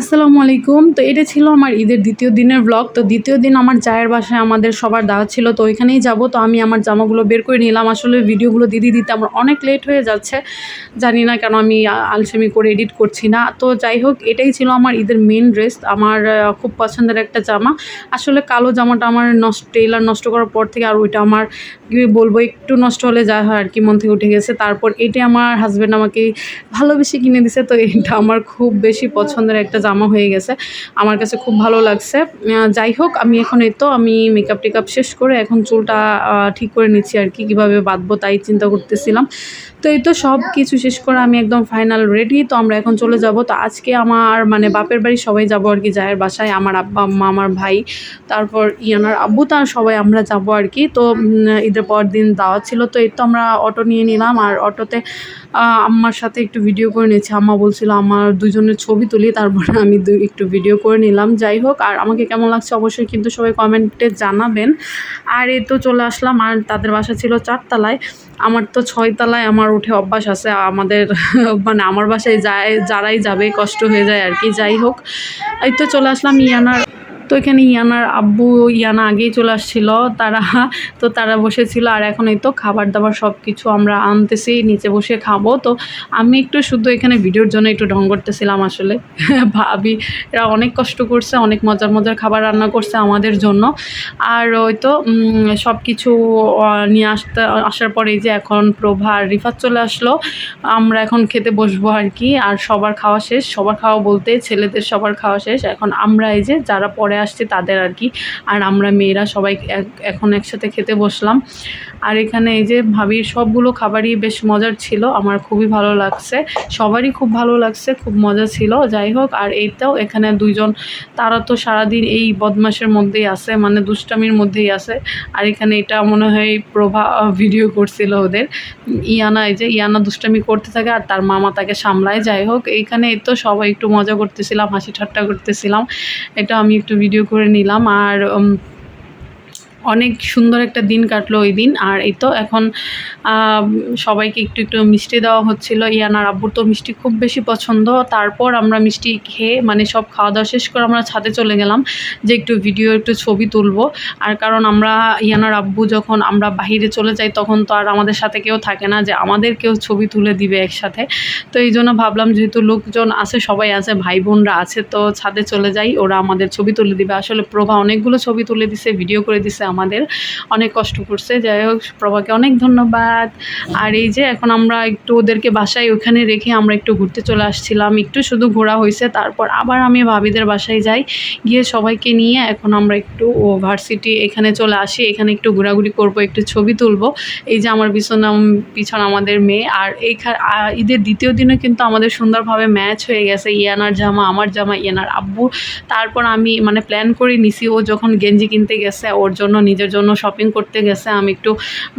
আসসালামু আলাইকুম। তো এটা ছিল আমার ঈদের দ্বিতীয় দিনের ব্লগ তো দ্বিতীয় দিন আমার চায়ের বাসায় আমাদের সবার দাওয়াত ছিল। তো ওইখানেই যাব। তো আমি আমার জামাগুলো বের করে নিলাম। আসলে ভিডিওগুলো দিদি দিতে আমার অনেক লেট হয়ে যাচ্ছে। জানি না কেন আমি আলসেমি করে এডিট করছি না। তো যাই হোক, এটাই ছিল আমার ঈদের মেন ড্রেস আমার খুব পছন্দের একটা জামা। আসলে কালো জামাটা আমার নষ্ট টেলার নষ্ট করার পর থেকে আর ওইটা আমার, কি বলব, একটু নষ্ট হলে যা হয় আর কি, মন থেকে উঠে গেছে। তারপর এটা আমার হাজব্যান্ড আমাকে ভালোবেসে কিনে দিছে। তো এটা আমার খুব বেশি পছন্দের একটা জামা হয়ে গেছে। আমার কাছে খুব ভালো লাগছে। যাই হোক, আমি এখন এই তো, আমি মেকআপ টেকআপ শেষ করে এখন চুলটা ঠিক করে নিচ্ছি আর কি, কীভাবে বাঁধবো তাই চিন্তা করতেছিলাম। তো এই তো সব কিছু শেষ করে আমি একদম ফাইনাল রেডি তো আমরা এখন চলে যাব। তো আজকে আমার মানে বাপের বাড়ি সবাই যাব আর কি, জায়ের বাসায়, আমার আব্বা, আম্মা, আমার ভাই, তারপর ইয়ানার আব্বু, তার সবাই আমরা যাব আর কি। তো ঈদের পর দিন দাওয়াত ছিল, তো এই তো আমরা অটো নিয়ে নিলাম আর অটোতে আম্মার সাথে একটু ভিডিও করে নিয়েছি। আম্মা বলছিল, আমার দুজনের ছবি তুলি, তারপরে আমি দু- একটু ভিডিও করে নিলাম। যাই হোক, আর আমাকে কেমন লাগছে অবশ্যই কিন্তু সবাই কমেন্টে জানাবেন। আর এই তো চলে আসলাম, আর তাদের বাসা ছিল চারতলায়। আমার তো ছয়তলায় আমার উঠে অভ্যাস আছে, আমাদের মানে আমার বাসায় যায়, যারাই যাবে, কষ্ট হয়ে যায় আর কি। যাই হোক, এই তো চলে আসলাম ইয়ানার তো এখানে ইয়ানার আব্বু ইয়ানা আগেই চলে আসছিল, তারা, তো তারা বসেছিল, আর এখন এই তো খাবার দাবার সব কিছু আমরা আনতেছি, নিচে বসে খাব। তো আমি একটু শুধু এখানে ভিডিওর জন্য একটু ঢং করতেছিলাম আসলে। ভাবি, এরা অনেক কষ্ট করছে, অনেক মজার মজার খাবার রান্না করছে আমাদের জন্য। আর ওই তো সব কিছু নিয়ে আসতে, আসার পরে যে এখন প্রভা আর রিফাত চলে আসলো। আমরা এখন খেতে বসবো আর কি, আর সবার খাওয়া শেষ। সবার খাওয়া বলতে ছেলেদের সবার খাওয়া শেষ। এখন আমরা এই যে যারা পরে আসছে তাদের আর কি। আর আমরা মেয়েরা সবাই এখন একসাথে খেতে বসলাম। আর এখানে এই যে ভাবির সবগুলো খাবারই বেশ মজার ছিল, আমার খুবই ভালো লাগছে। সবারই খুব ভালো লাগছে, খুব মজা ছিল। যাই হোক, আর এইটাও এখানে দুইজন, তারা তো সারাদিন এই বদমাসের মধ্যেই আছে মানে দুষ্টামির মধ্যেই আছে। আর এখানে এটা মনে হয় প্রভা ভিডিও করছিল ওদের। ইয়ানা, এই যে ইয়ানা দুষ্টামি করতে থাকে আর তার মামা তাকে সামলায়। যাই হোক, এইখানে এই তো সবাই একটু মজা করতেছিলাম, হাসি ঠাট্টা করতেছিলাম। এটা আমি একটু ভিডিও করে নিলাম। আর অনেক সুন্দর একটা দিন কাটলো ওই দিন। আর এই তো এখন সবাইকে একটু একটু মিষ্টি দেওয়া হচ্ছিল। ইয়ানার আব্বুর তো মিষ্টি খুব বেশি পছন্দ। তারপর আমরা মিষ্টি খেয়ে মানে সব খাওয়া দাওয়া শেষ করে আমরা ছাদে চলে গেলাম যে একটু ভিডিও একটু ছবি তুলবো। আর কারণ আমরা ইয়ানার আব্বু যখন আমরা বাহিরে চলে যাই তখন তো আর আমাদের সাথে কেউ থাকে না যে আমাদের কেউ ছবি তুলে দিবে একসাথে। তো এই জন্য ভাবলাম যেহেতু লোকজন আছে, সবাই আছে, ভাই বোনরা আছে, তো ছাদে চলে যাই, ওরা আমাদের ছবি তুলে দিবে। আসলে প্রভা অনেকগুলো ছবি তুলে দিছে ভিডিও করে দিছে আমাদের অনেক কষ্ট করছে। যাই হোক, প্রভাকে অনেক ধন্যবাদ। আর এই যে এখন আমরা একটু ওদেরকে বাসায় ওখানে রেখে আমরা একটু ঘুরতে চলে আসছিলাম। একটু শুধু ঘোরা হয়েছে, তারপর আবার আমি ভাবিদের বাসায় যাই। গিয়ে সবাইকে নিয়ে এখন আমরা একটু ও ভার্সিটি এখানে চলে আসি। এখানে একটু ঘোরাঘুরি করব, একটু ছবি তুলবো। এই যে আমার পিছনে পিছন আমাদের মেয়ে। আর এইখানে ঈদের দ্বিতীয় দিনে কিন্তু আমাদের সুন্দরভাবে ম্যাচ হয়ে গেছে। ইয়ানার জামা, আমার জামা, ইয়ানার আব্বু। তারপর আমি মানে প্ল্যান করে নিছি, ও যখন গেঞ্জি কিনতে গেছে, ওর জন্য নিজের জন্য শপিং করতে গেছে, আমি একটু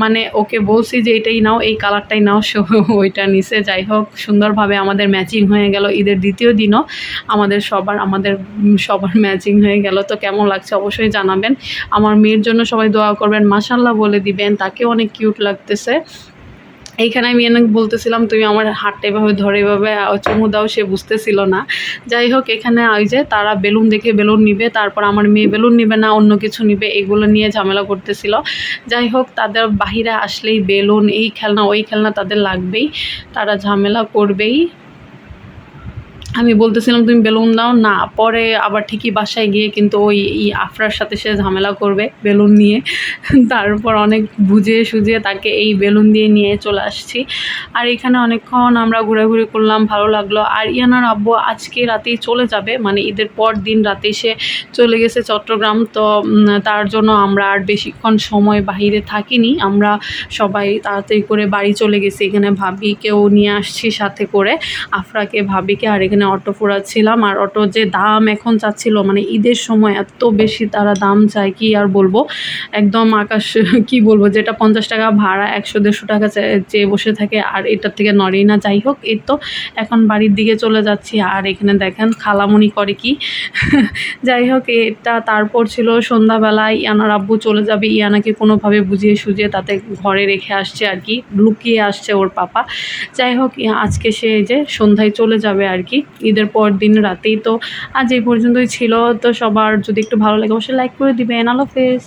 মানে ওকে বলছি যে এটাই নাও, এই কালারটাই নাও ওইটা নিছে। যাই হোক, সুন্দরভাবে আমাদের ম্যাচিং হয়ে গেল ঈদের দ্বিতীয় দিনও। আমাদের সবার আমাদের সবার ম্যাচিং হয়ে গেল। তো কেমন লাগছে অবশ্যই জানাবেন। আমার মেয়ের জন্য সবাই দোয়া করবেন মাসাল্লাহ বলে দিবেন তাকে অনেক কিউট লাগতেছে। এইখানে আমি এনে বলতেছিলাম, তুমি আমার হাতটা এভাবে ধরে এভাবে চুমু দাও সে বুঝতেছিল না। যাই হোক, এখানে ওই যে, তারা বেলুন দেখে বেলুন নিবে, তারপর আমার মেয়ে বেলুন নিবে না, অন্য কিছু নিবে, এগুলো নিয়ে ঝামেলা করতেছিল। যাই হোক, তাদের বাহিরে আসলেই বেলুন, এই খেলনা, ওই খেলনা তাদের লাগবেই, তারা ঝামেলা করবেই। আমি বলতেছিলাম, তুমি বেলুন দাও। না, পরে আবার ঠিকই বাসায় গিয়ে কিন্তু ওই আফরার সাথে সে ঝামেলা করবে বেলুন নিয়ে। তারপর অনেক বুঝিয়ে সুঝিয়ে তাকে এই বেলুন দিয়ে নিয়ে চলে আসছি। আর এখানে অনেকক্ষণ আমরা ঘোরাঘুরি করলাম, ভালো লাগল। আর ইয়ানার আব্বু আজকে রাতেই চলে যাবে মানে ঈদের পর দিন রাতে সে চলে গেছে চট্টগ্রাম। তো তার জন্য আমরা আর বেশিক্ষণ সময় বাহিরে থাকিনি। আমরা সবাই তাড়াতাড়ি করে বাড়ি চলে গেছি। এখানে ভাবিকেও নিয়ে আসছি সাথে করে, আফরাকে, ভাবিকে, আর এখানে অটো ফুরাচ্ছিলাম আর অটো যে দাম এখন চাচ্ছিল মানে ঈদের সময় এত বেশি তারা দাম চায়, কি আর বলব? একদম আকাশ, কি বলব, যেটা পঞ্চাশ টাকা ভাড়া, একশো, দেড়শো টাকা চেয়ে বসে থাকে আর এটার থেকে নড়েই না। যাই হোক, এই তো এখন বাড়ির দিকে চলে যাচ্ছি আর এখানে দেখেন খালামুনি করে কি। যাই হোক, এটা তারপর ছিল সন্ধ্যাবেলায় ইয়ানার আব্বু চলে যাবে, ইয়ানাকে কোনোভাবে বুঝিয়ে সুঝিয়ে তাতে ঘরে রেখে আসছে আর কি, লুকিয়ে আসছে ওর পাপা। যাই হোক আজকে সে যে সন্ধ্যায় চলে যাবে আর কি। ঈদের পর দিন রাতেই তো আজ এই পর্যন্তই ছিল। তো সবার যদি একটু ভালো লাগে, অবশ্যই লাইক করে দিবেন। আল্লাহ হাফেজ।